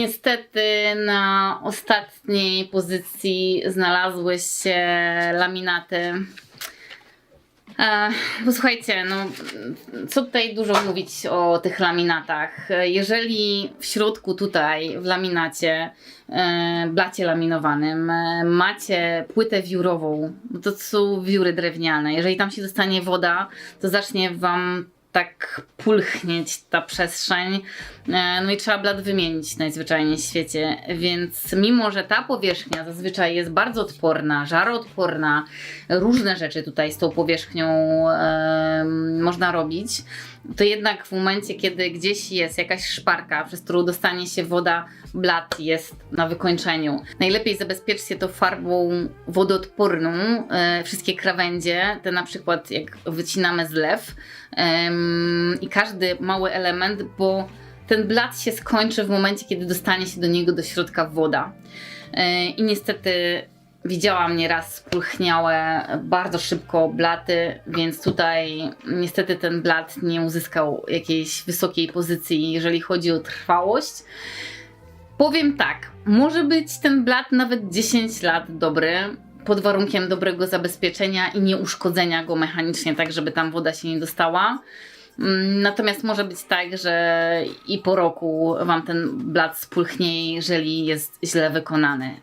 Niestety na ostatniej pozycji znalazły się laminaty. E, Posłuchajcie, no co tutaj dużo mówić o tych laminatach. Jeżeli w środku tutaj w laminacie, e, blacie laminowanym e, macie płytę wiórową, to są wióry drewniane. Jeżeli tam się dostanie woda, to zacznie wam tak pulchnieć ta przestrzeń. E, No i trzeba blat wymienić najzwyczajniej w świecie. Więc mimo, że ta powierzchnia zazwyczaj jest bardzo odporna, żaroodporna, różne rzeczy tutaj z tą powierzchnią można robić, to jednak w momencie, kiedy gdzieś jest jakaś szparka, przez którą dostanie się woda, blat jest na wykończeniu. Najlepiej zabezpieczcie to farbą wodoodporną, e, wszystkie krawędzie, te na przykład jak wycinamy zlew em, i każdy mały element, bo ten blat się skończy w momencie, kiedy dostanie się do niego do środka woda. I niestety widziałam nieraz spulchniałe bardzo szybko blaty, więc tutaj niestety ten blat nie uzyskał jakiejś wysokiej pozycji, jeżeli chodzi o trwałość. Powiem tak, może być ten blat nawet 10 lat dobry, pod warunkiem dobrego zabezpieczenia i nieuszkodzenia go mechanicznie, tak żeby tam woda się nie dostała. Mm, Natomiast może być tak, że i po roku wam ten blat spulchnie, jeżeli jest źle wykonany.